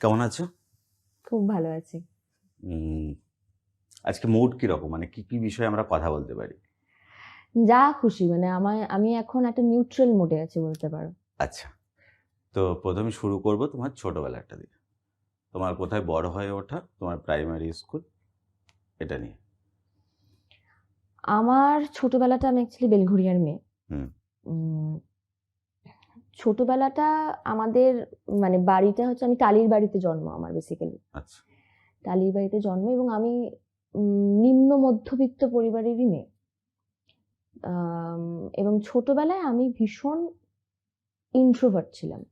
কেমন আছো? খুব ভালো আছি। আজকে মুড কীরকম? মানে কি কি বিষয়ে আমরা কথা বলতে পারি? যা খুশি মানে আমার আমি এখন একটা নিউট্রাল মোডে আছি বলতে পারো। আচ্ছা। তো প্রথমে শুরু করব তোমার ছোটবেলাটা দিয়ে তোমার কোথায় বড় হয়ে ওঠা? তোমার প্রাইমারি স্কুল এটা নিয়ে। আমার ছোটবেলাটা আমি অ্যাকচুয়ালি বেলঘুরিয়ার মেয়ে। ছোটবেলাটা আমাদের মানে বাড়িটা হচ্ছে আমি টালির বাড়িতে জন্ম আমার বেসিক্যালি আচ্ছা। টালির বাড়িতে জন্ম এবং আমি নিম্ন মধ্যবিত্ত পরিবারেরই মেয়ে। এবং ছোটবেলায় আমি ভীষণ ইন্ট্রোভার্ট ছিলাম।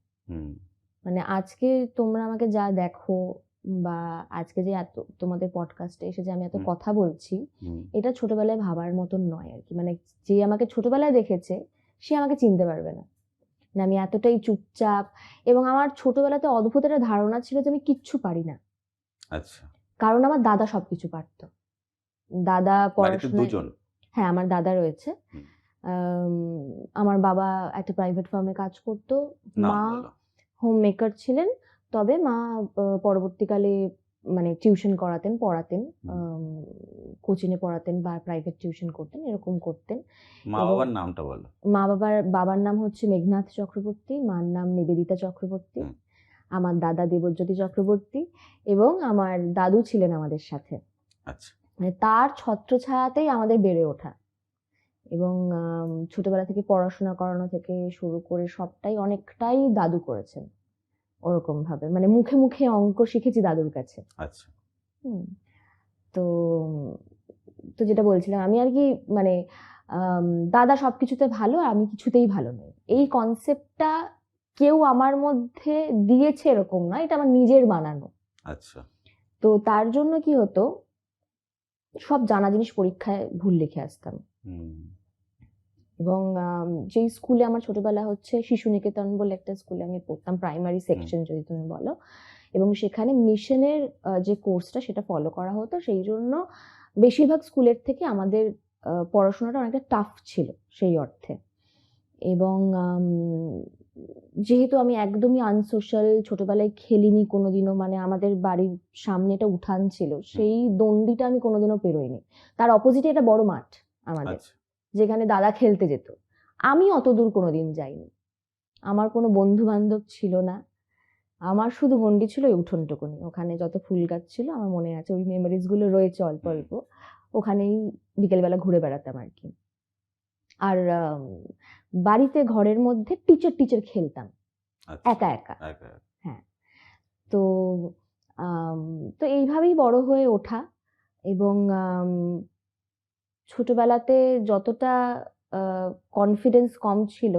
মানে আজকে তোমরা আমাকে যা দেখো বা আজকে যে এত তোমাদের পডকাস্টে এসে যে আমি এত কথা বলছি এটা ছোটবেলায় ভাবার মতন নয় আর কি। মানে যে আমাকে ছোটবেলায় দেখেছে সে আমাকে চিনতে পারবে না। না আমি এতটাই চুপচাপ এবং আমার ছোটবেলাতে অদ্ভুত একটা ধারণা ছিল যে আমি কিচ্ছু পারি না। আচ্ছা। কারণ আমার দাদা সবকিছু পারতো। দাদা পড়াশোনা হ্যাঁ আমার দাদা রয়েছে। আমার বাবা একটা প্রাইভেট ফার্মে কাজ করতো। মা হোম মেকার ছিলেন। তবে মা পরবর্তীকালে মানে টিউশন করাতেন পড়াতেন। কোচিংয়ে পড়াতেন বা প্রাইভেট টিউশন করতেন এরকম করতেন। মা বাবার নামটা বলো। মা বাবার বাবার নাম হচ্ছে মেঘনাথ চক্রবর্তী মার নাম নিবেদিতা চক্রবর্তী আমার দাদা দেবজ্যোতি চক্রবর্তী এবং আমার দাদু ছিলেন আমাদের সাথে। আচ্ছা। মানে তার ছত্রছায়াতেই আমাদের বেড়ে ওঠা। এবং ছোটবেলা থেকে পড়াশোনা করানো থেকে শুরু করে সবটাই অনেকটাই দাদু করেছেন। ওরকম ভাবে। মানে মুখে মুখে অঙ্ক শিখেছি দাদুর কাছে। আচ্ছা। হুম। তো তো যেটা বলছিলাম আমি আর কি মানে দাদা সবকিছুতে ভালো আর আমি কিছুতেই ভালো নই। এই কনসেপ্টটা কেউ আমার মধ্যে দিয়েছে এরকম না এটা আমার নিজের বানানো। আচ্ছা। তো তার জন্য কি হতো সব জানা জিনিস পরীক্ষায় ভুল লিখে আসতাম। এবং যেই স্কুলে আমার ছোটবেলা হচ্ছে শিশু নিকেতন বলে একটা স্কুলে আমি পড়তাম প্রাইমারি সেকশন যদি তুমি বলো। এবং সেখানে মিশনের যে কোর্সটা সেটা ফলো করা হতো সেই জন্য বেশিরভাগ স্কুলের থেকে আমাদের পড়াশোনাটা অনেকটা টাফ ছিল সেই অর্থে। এবং যেহেতু আমি একদমই আনসোশ্যাল ছোটবেলায় খেলিনি কোনোদিনও মানে আমাদের বাড়ির সামনে একটা উঠান ছিল সেই দণ্ডিটা আমি কোনোদিনও পেরোইনি। তার অপোজিটে একটা বড় মাঠ আমাদের। আচ্ছা। যেখানে দাদা খেলতে যেত। আমি অত দূর কোনো দিন যাইনি। আমার কোনো বন্ধু বান্ধব ছিল না। আমার শুধু গন্ডি ছিল ওই উঠোনটুকুনি ওখানে যত ফুল গাছ ছিল আমার মনে আছে ওই মেমোরিজগুলো রয়েছে অল্প অল্প। ওখানেই বিকেলবেলা ঘুরে বেড়াতাম আর কি। আর বাড়িতে ঘরের মধ্যে টিচার টিচার খেলতাম। আচ্ছা একা একা। হ্যাঁ। তো তো এইভাবেই বড় হয়ে ওঠা এবং ছোটবেলাতে যতটা কনফিডেন্স কম ছিল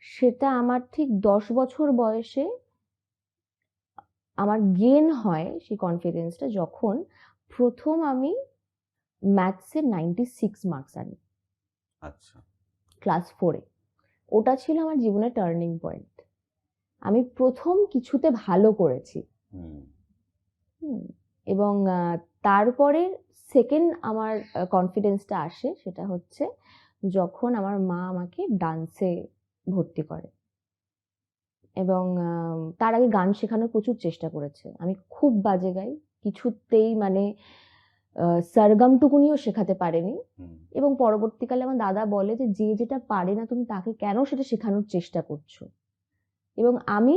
সেটা আমার ঠিক দশ বছর বয়সে আমার গেন হয় সেই কনফিডেন্সটা যখন প্রথম আমি ম্যাথসে নাইনটি সিক্স মার্কস আনি। আচ্ছা। ক্লাস ফোরে ওটা ছিল আমার জীবনের টার্নিং পয়েন্ট আমি প্রথম কিছুতে ভালো করেছি। হুম। হুম, এবং তারপরে সেকেন্ড আমার কনফিডেন্সটা আসে সেটা হচ্ছে যখন আমার মা আমাকে ডান্সে ভর্তি করে। এবং তার আগে গান শেখানোর প্রচুর চেষ্টা করেছে। আমি খুব বাজে গাই কিছুতেই মানে সরগমটুকুনিও শেখাতে পারেনি। এবং পরবর্তীকালে আমার দাদা বলে যে যে যেটা পারে না তুমি তাকে কেন সেটা শেখানোর চেষ্টা করছ? এবং আমি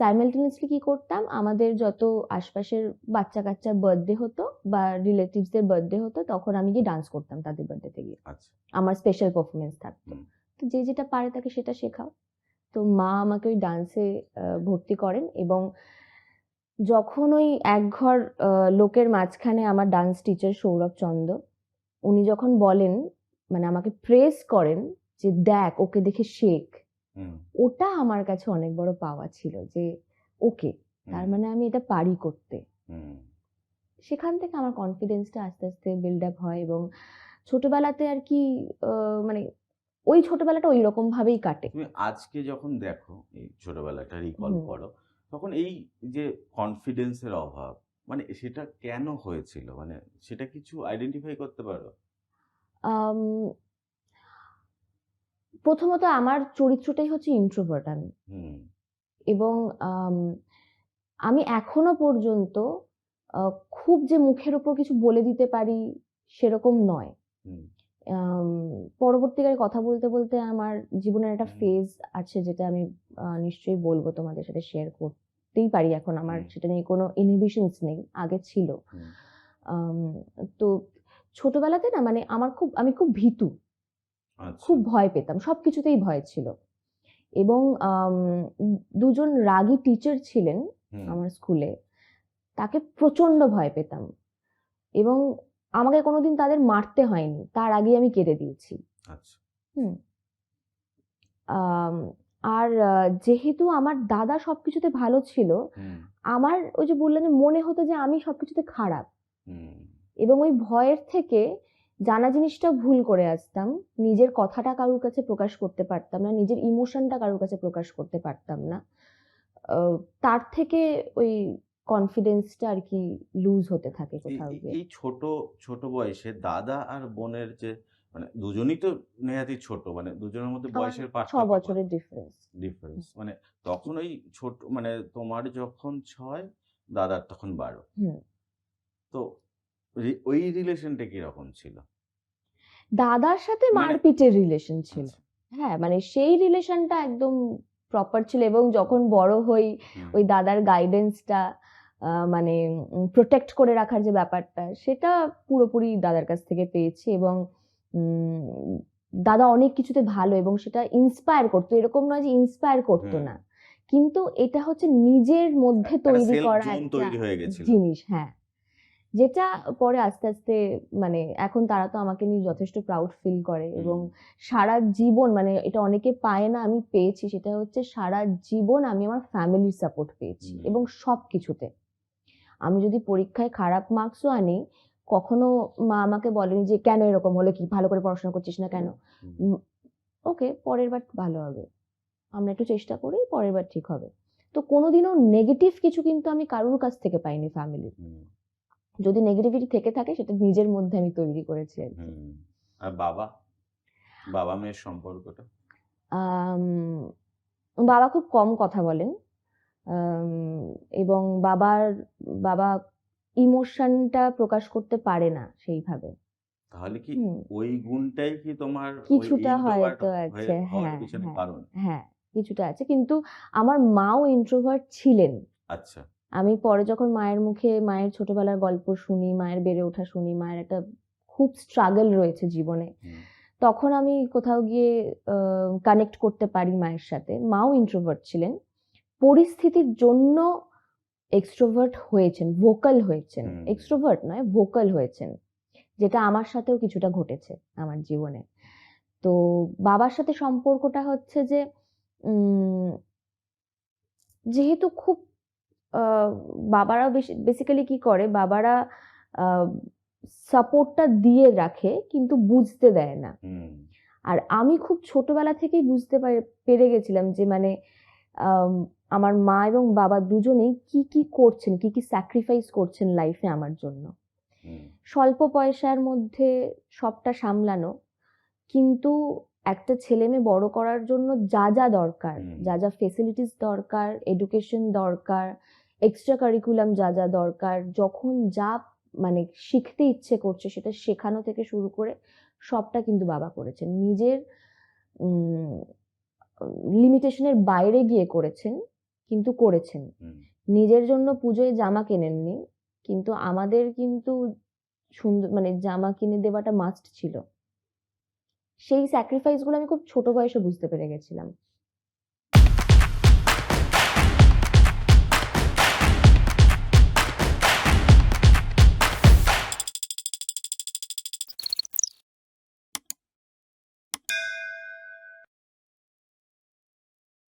সাইমালটেনিয়াসলি কি করতাম? আমাদের যত আশপাশের বাচ্চা কাচ্চার বার্থডে হতো বা রিলেটিভসদের বার্থডে হতো তখন আমি গিয়ে ডান্স করতাম তাদের বার্থডেতে গিয়ে। আচ্ছা। আমার স্পেশাল পারফরমেন্স থাকতো। তো যে যেটা পারে তাকে সেটা শেখাও। তো মা আমাকে ওই ডান্সে ভর্তি করেন এবং যখন ওই একঘর লোকের মাঝখানে আমার ডান্স টিচার সৌরভ চন্দ্র উনি যখন বলেন মানে আমাকে প্রেস করেন যে দেখ ওকে দেখে শেখ। ওটা আমার কাছে অনেক বড় পাওয়া ছিল যে ওকে তার মানে আমি এটা পারি করতে। সেখান থেকে আমার কনফিডেন্সটা আস্তে আস্তে বিল্ড আপ হয় এবং ছোটবেলাতে আর কি মানে ওই ছোটবেলাটা ওই রকম ভাবেই কাটে। তুমি আজকে যখন দেখো এই ছোটবেলাটা রিকল। করো তখন এই যে কনফিডেন্সের অভাব মানে সেটা কেন হয়েছিল? মানে সেটা কিছু আইডেন্টিফাই করতে পারো? প্রথমত আমার চরিত্রটাই হচ্ছে ইন্ট্রোভার্ট আমি। এবং আমি এখনও পর্যন্ত খুব যে মুখের ওপর কিছু বলে দিতে পারি সেরকম নয়। পরবর্তীকালে কথা বলতে বলতে আমার জীবনের একটা ফেজ আছে যেটা আমি নিশ্চয়ই বলব তোমাদের সাথে শেয়ার করতেই পারি এখন আমার। সেটা নিয়ে কোনো ইনহিবিশনস নেই আগে ছিল। তো ছোটবেলাতে না মানে আমার খুব আমি খুব ভীতু। খুব ভয় পেতাম সব কিছুতেই ভয় ছিল। এবং দুজন রাগী টিচার ছিলেন আমার স্কুলে তাকে প্রচণ্ড ভয় পেতাম। এবং আমাকে কোনোদিন তাদের মারতে হয়নি তার আগে আমি কেঁদে দিয়েছি। আচ্ছা। হুম। আর যেহেতু আমার দাদা সবকিছুতে ভালো ছিল আমার ওই যে বললেন মনে হতো যে আমি সবকিছুতে খারাপ। এবং ওই ভয়ের থেকে জানা জিনিসটা ভুল করে আসতাম নিজের কথাটা কারোর কাছে প্রকাশ করতে পারতাম না নিজের ইমোশনটা কারোর কাছে প্রকাশ করতে পারতাম না। তার থেকে ওই কনফিডেন্সটা আর কি লুজ হতে থাকে কোথাও গিয়ে। এই ছোট ছোট বয়সে দাদা আর বোনের যে মানে দুজনই তো নেহাতি ছোট মানে দুজনের মধ্যে বয়সের ছ পার্থক্য বছরের ডিফারেন্স ডিফারেন্স মানে তখন ওই ছোট মানে তোমার যখন ছয় দাদার তখন বারো। হুম। তো ওই রিলেশনটা কীরকম ছিল? দাদার সাথে মানে মারপিটের রিলেশন ছিল। আচ্ছা। হ্যাঁ মানে সেই রিলেশনটা একদম প্রপার ছিল এবং যখন বড় হই ওই দাদার গাইডেন্সটা মানে প্রোটেক্ট করে রাখার যে ব্যাপারটা সেটা পুরোপুরি দাদার কাছ থেকে পেয়েছি এবং দাদা অনেক কিছুতে ভালো এবং সেটা ইন্সপায়ার করতো। এরকম নয় যে ইন্সপায়ার করতো না। কিন্তু এটা হচ্ছে নিজের মধ্যে তৈরি করা একটা জিনিস হ্যাঁ। যেটা পরে আস্তে আস্তে মানে এখন তারা তো আমাকে নিয়ে যথেষ্ট প্রাউড ফিল করে এবং সারা জীবন মানে এটা অনেকে পায় না আমি পেয়েছি সেটা হচ্ছে সারা জীবন আমি আমার ফ্যামিলির সাপোর্ট পেয়েছি এবং সব কিছুতে আমি যদি পরীক্ষায় খারাপ মার্কসও আনি কখনো মা আমাকে বলেনি যে কেন এরকম হলো? কি ভালো করে পড়াশোনা করছিস না কেন? ওকে পরের বার ভালো হবে। আমরা একটু চেষ্টা করি পরের বার ঠিক হবে। তো কোনোদিনও নেগেটিভ কিছু কিন্তু আমি কারোর কাছ থেকে পাইনি ফ্যামিলির যদি নেগেটিভিটি থেকে থাকে সেটা নিজের মধ্যে আমি তৈরি করেছি আর কি। আর বাবা? বাবা মেয়ের সম্পর্কটা? বাবা খুব কম কথা বলেন। এবং বাবার বাবা ইমোশনটা প্রকাশ করতে পারে না সেইভাবে। তাহলে কি ওই গুণটাই কি তোমার কিছুটা হয়তো হয়ে আছে হ্যাঁ হ্যাঁ হ্যাঁ কিছুটা আছে। কিন্তু আমার মাও ইন্ট্রোভার্ট ছিলেন। আচ্ছা। আমি পরে যখন মায়ের মুখে মায়ের ছোটবেলার গল্প শুনি মায়ের বেড়ে ওঠা শুনি মায়ের একটা খুব স্ট্রাগল রয়েছে জীবনে তখন আমি কোথাও গিয়ে কানেক্ট করতে পারি মায়ের সাথে। মাও ইন্ট্রোভার্ট ছিলেন। পরিস্থিতির জন্য এক্সট্রোভার্ট হয়েছেন ভোকাল হয়েছেন। এক্সট্রোভার্ট নয় ভোকাল হয়েছেন যেটা আমার সাথেও কিছুটা ঘটেছে আমার জীবনে। তো বাবার সাথে সম্পর্কটা হচ্ছে যে যেহেতু খুব বাবারা বেসিক্যালি কি করে? বাবারা সাপোর্টটা দিয়ে রাখে কিন্তু বুঝতে দেয় না। আর আমি খুব ছোটবেলা থেকেই বুঝতে পারে- গেছিলাম যে মানে আম, আমার মা এবং বাবা দুজনেই কি কি করছেন কি কি স্যাক্রিফাইস করছেন লাইফে আমার জন্য। স্বল্প পয়সার মধ্যে সবটা সামলানো কিন্তু একটা ছেলে মেয়ে বড় করার জন্য যা যা দরকার যা যা ফেসিলিটিস দরকার এডুকেশন দরকার এক্সট্রা কারিকুলাম যা যা দরকার যখন যা মানে শিখতে ইচ্ছে করছে সেটা শেখানো থেকে শুরু করে সবটা কিন্তু বাবা করেছেন। নিজের লিমিটেশনের বাইরে গিয়ে করেছেন কিন্তু করেছেন। নিজের জন্য পুজোয় জামা কেনেননি কিন্তু আমাদের কিন্তু সুন্দর মানে জামা কিনে দেওয়াটা মাস্ট ছিল। সেই স্যাক্রিফাইসগুলো আমি খুব ছোট বয়সে বুঝতে পেরে গেছিলাম।